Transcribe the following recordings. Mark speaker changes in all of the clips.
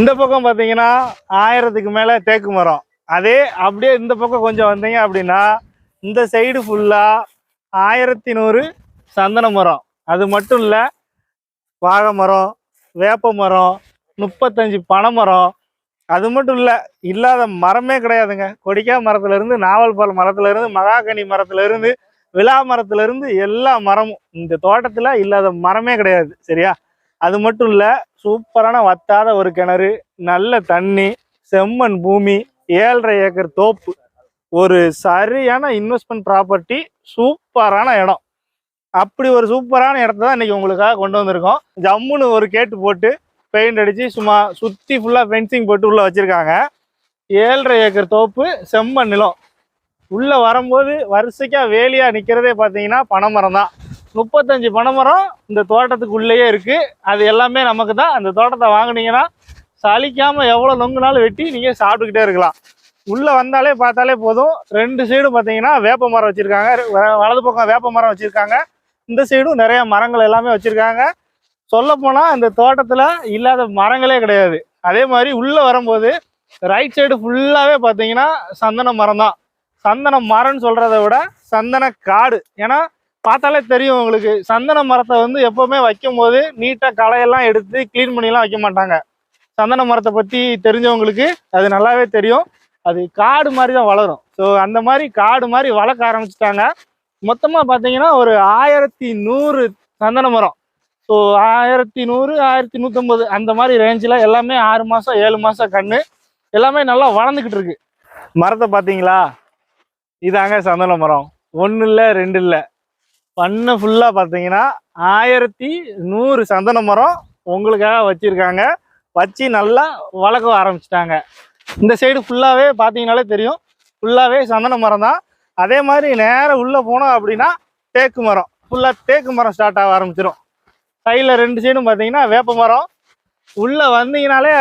Speaker 1: இந்த பக்கம் பார்த்தீங்கன்னா ஆயிரத்துக்கு மேலே தேக்கு மரம். அதே அப்படியே இந்த பக்கம் கொஞ்சம் வந்தீங்க அப்படின்னா இந்த சைடு ஃபுல்லாக ஆயிரத்தி நூறு சந்தன மரம். அது மட்டும் இல்லை வாழை மரம் வேப்ப மரம் முப்பத்தஞ்சு பனை மரம். அது மட்டும் இல்லை இல்லாத மரமே கிடையாதுங்க. கொடிக்கா மரத்துலேருந்து நாவல் பால் மரத்துலேருந்து மகாகனி மரத்துலேருந்து விழா மரத்துலேருந்து எல்லா மரமும். இந்த தோட்டத்தில் இல்லாத மரமே கிடையாது சரியா? அது மட்டும் இல்லை சூப்பரான வத்தாத ஒரு கிணறு நல்ல தண்ணி செம்மண் பூமி ஏழரை ஏக்கர் தோப்பு ஒரு சரியான இன்வெஸ்ட்மெண்ட் ப்ராப்பர்ட்டி சூப்பரான இடம். அப்படி ஒரு சூப்பரான இடத்த தான் இன்றைக்கி உங்களுக்காக கொண்டு வந்திருக்கோம். ஜம்முன்னு ஒரு கேட்டு போட்டு பெயிண்ட் அடித்து சும்மா சுற்றி ஃபுல்லாக ஃபென்சிங் போட்டு உள்ளே வச்சிருக்காங்க. ஏழரை ஏக்கர் தோப்பு செம்மண் நிலம். உள்ளே வரும்போது வரிசைக்காக வேலியாக நிற்கிறதே பார்த்தீங்கன்னா பனைமரம் தான் முப்பத்தஞ்சு பனைமரம் இந்த தோட்டத்துக்குள்ளேயே இருக்குது அது எல்லாமே நமக்கு தான். அந்த தோட்டத்தை வாங்கினீங்கன்னா சளிக்காமல் எவ்வளோ நொங்குனாலும் வெட்டி நீங்கள் சாப்பிட்டுக்கிட்டே இருக்கலாம். உள்ளே வந்தாலே பார்த்தாலே போதும். ரெண்டு சைடும் பார்த்தீங்கன்னா வேப்ப மரம் வச்சுருக்காங்க. வலது பக்கம் வேப்ப மரம் வச்சுருக்காங்க. இந்த சைடும் நிறைய மரங்கள் எல்லாமே வச்சுருக்காங்க. சொல்லப்போனால் அந்த இந்த இல்லாத மரங்களே கிடையாது. அதே மாதிரி உள்ளே வரும்போது ரைட் சைடு ஃபுல்லாகவே பார்த்தீங்கன்னா சந்தன மரம் தான். சந்தன மரம்னு சொல்கிறத விட சந்தன காடு. ஏன்னா பார்த்தாலே தெரியும் உங்களுக்கு. சந்தன மரத்தை வந்து எப்போவுமே வைக்கும் போது நீட்டாக களையெல்லாம் எடுத்து க்ளீன் பண்ணிலாம் வைக்க மாட்டாங்க. சந்தன மரத்தை பற்றி தெரிஞ்சவங்களுக்கு அது நல்லாவே தெரியும். அது காடு மாதிரி தான் வளரும். ஸோ அந்த மாதிரி காடு மாதிரி வளர்க்க ஆரம்பிச்சிட்டாங்க. மொத்தமாக பார்த்தீங்கன்னா ஒரு ஆயிரத்தி நூறு சந்தன மரம். ஸோ ஆயிரத்தி நூறு ஆயிரத்தி நூற்றம்பது அந்த மாதிரி ரேஞ்சில் எல்லாமே ஆறு மாதம் ஏழு மாதம் கன்று எல்லாமே நல்லா வளர்ந்துக்கிட்டு இருக்கு. மரத்தை பார்த்தீங்களா? இதாங்க சந்தன மரம். ஒன்று இல்லை ரெண்டு இல்லை பண்ணை ஃபுல்லாக பார்த்தீங்கன்னா ஆயிரத்தி நூறு சந்தன மரம் உங்களுக்காக வச்சுருக்காங்க. வச்சு நல்லா வளர்க்க ஆரம்பிச்சிட்டாங்க. இந்த சைடு ஃபுல்லாகவே பார்த்தீங்கனாலே தெரியும். ஃபுல்லாகவே சந்தன மரம் தான். அதே மாதிரி நேராக உள்ளே போனோம் அப்படின்னா தேக்கு மரம். ஃபுல்லாக தேக்கு மரம் ஸ்டார்ட் ஆக ஆரம்பிச்சிடும் சைடில் ரெண்டு சைடும் பார்த்தீங்கன்னா வேப்ப மரம். உள்ளே வந்தீங்கனாலே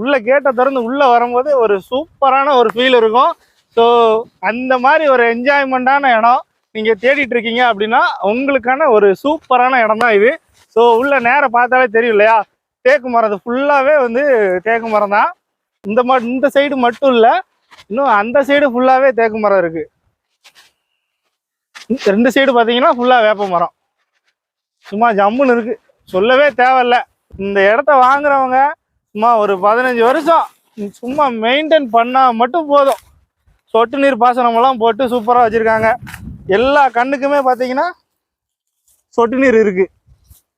Speaker 1: உள்ளே கேட்டை திறந்து உள்ளே வரும்போது ஒரு சூப்பரான ஒரு ஃபீல் இருக்கும். ஸோ அந்த மாதிரி ஒரு என்ஜாய்மெண்ட்டான இடம். நீங்கள் தேடிட்டு இருக்கீங்க அப்படின்னா உங்களுக்கான ஒரு சூப்பரான இடம் தான் இது. ஸோ உள்ள நேரம் பார்த்தாலே தெரியும் இல்லையா? தேக்கு மரம் அது ஃபுல்லாகவே வந்து தேக்கு மரம் தான். இந்த மா இந்த சைடு மட்டும் இல்லை இன்னும் அந்த சைடு ஃபுல்லாகவே தேக்கு மரம் இருக்குது ரெண்டு சைடு பார்த்தீங்கன்னா ஃபுல்லாக வேப்ப மரம். சும்மா ஜம்முன்னு இருக்குது சொல்லவே தேவையில்ல. இந்த இடத்த வாங்குறவங்க சும்மா ஒரு பதினஞ்சு வருஷம் சும்மா மெயின்டைன் பண்ணால் மட்டும் போதும். சொட்டு நீர் பாசனமெல்லாம் போட்டு சூப்பராக வச்சுருக்காங்க. எல்லா கண்ணுக்குமே பார்த்தீங்கன்னா சொட்டு நீர் இருக்கு.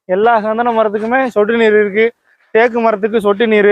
Speaker 1: எல்லா சந்தன மரத்துக்குமே சொட்டு நீர் இருக்கு. தேக்கு மரத்துக்கு சொட்டு நீர்